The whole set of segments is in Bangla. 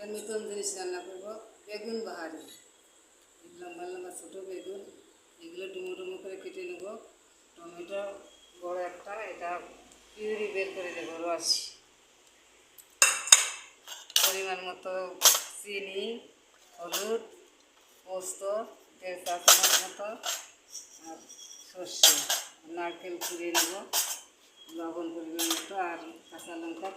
একটা নতুন জিনিস রান্না করব, বেগুন বাহারি। লম্বা লম্বা ছোটো বেগুন। এগুলো ডুমো ডুমো করে কেটে নেব। টমেটো বড় একটা, এটা পিউরি বের করে দেবো রস। পরিমাণ মতো চিনি, হলুদ, পোস্ত দেড় চামচ মতো, আর সর্ষে। নারকেল কুড়িয়ে নেব। লবণ পরিমাণ মতো আর কাঁচা লঙ্কা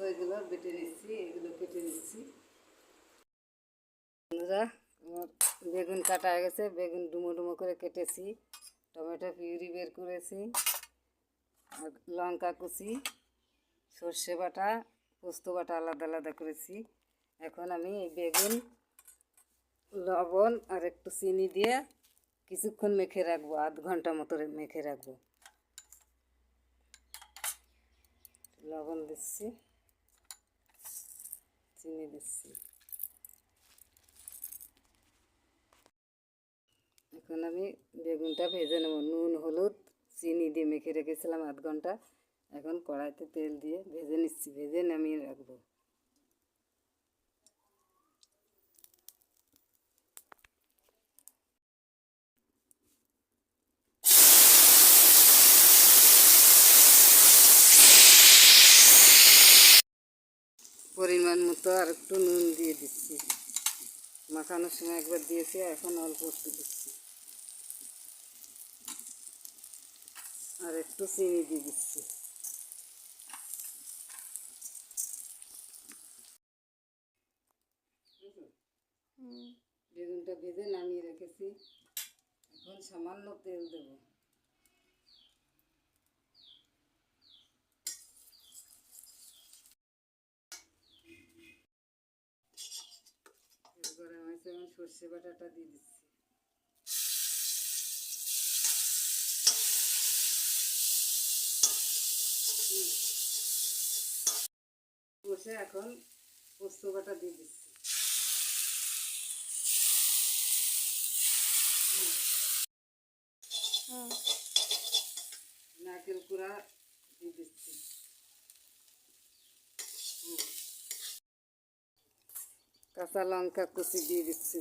পোস্ত এগুলো বেটে নিচ্ছি, এগুলো কেটে নিচ্ছি। বন্ধুরা, আমার বেগুন কাটা হয়ে গেছে, বেগুন ডুমো ডুমো করে কেটেছি, টমেটো পিউরি বের করেছি, আর লঙ্কা কুচি, সর্ষে বাটা, পোস্ত বাটা আলাদা আলাদা করেছি। এখন আমি এই বেগুন, লবণ আর একটু চিনি দিয়ে কিছুক্ষণ মেখে রাখব, আধ ঘণ্টা মতো মেখে রাখব। লবণ দিচ্ছি। চিনি দিচ্ছি এখন আমি বেগুনটা ভেজে নেব। নুন, হলুদ, চিনি দিয়ে মেখে রেখেছিলাম আধ ঘণ্টা। এখন কড়াইতে তেল দিয়ে ভেজে নিচ্ছি। ভেজে নামিয়ে রাখব। পরিমাণ মতো আর একটু নুন দিয়ে দিচ্ছি। মাখানোর সময় একবার দিয়েছি এখন অল্প একটু দিচ্ছি। আর একটু চিনি দিয়ে দিচ্ছি। বেগুনটা ভেজে নামিয়ে রেখেছি। এখন সামান্য তেল দেবো। এখন সর্ষে বাটাটা দিয়ে দিচ্ছি। বসে এখন পোস্ত বাটা দিয়ে দিচ্ছি। নারকেল কুড়া দিয়ে দিচ্ছি। কাঁচা লঙ্কা কুচি দিয়ে দিচ্ছি।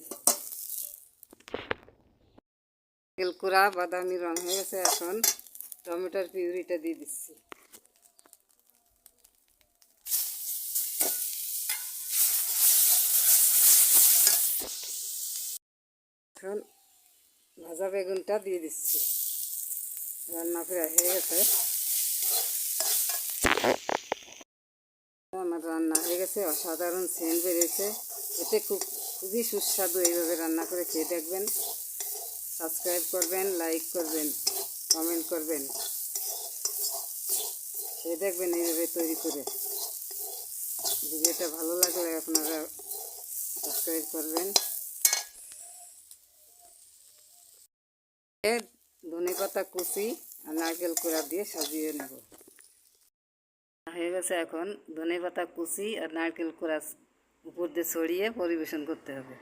নারকেল কুড়া, বাদামি রং হয়ে গেছে এখন। টমেটোর পিউরিটা দিয়ে দিচ্ছি। এখন ভাজা বেগুনটা দিয়ে দিচ্ছি। রান্না প্রায় হয়ে গেছে। আমার রান্না হয়ে গেছে, অসাধারণ সেন্ট বেরিয়েছে। এতে খুব খুবই সুস্বাদু এইভাবে রান্না করে খেয়ে দেখবেন। সাবস্ক্রাইব করবেন, লাইক করবেন, কমেন্ট করবেন। খেয়ে দেখবেন এইভাবে তৈরি করে। ভিডিওটা ভালো লাগলে আপনারা সাবস্ক্রাইব করবেন। ধনে পাতা কুচি আর নারকেল কুড়া দিয়ে সাজিয়ে নেব। হয়ে গেছে এখন ধনে পাতা কুচি আর নারকেল কোড়া উপর দিয়ে ছড়িয়ে পরিবেশন করতে হবে।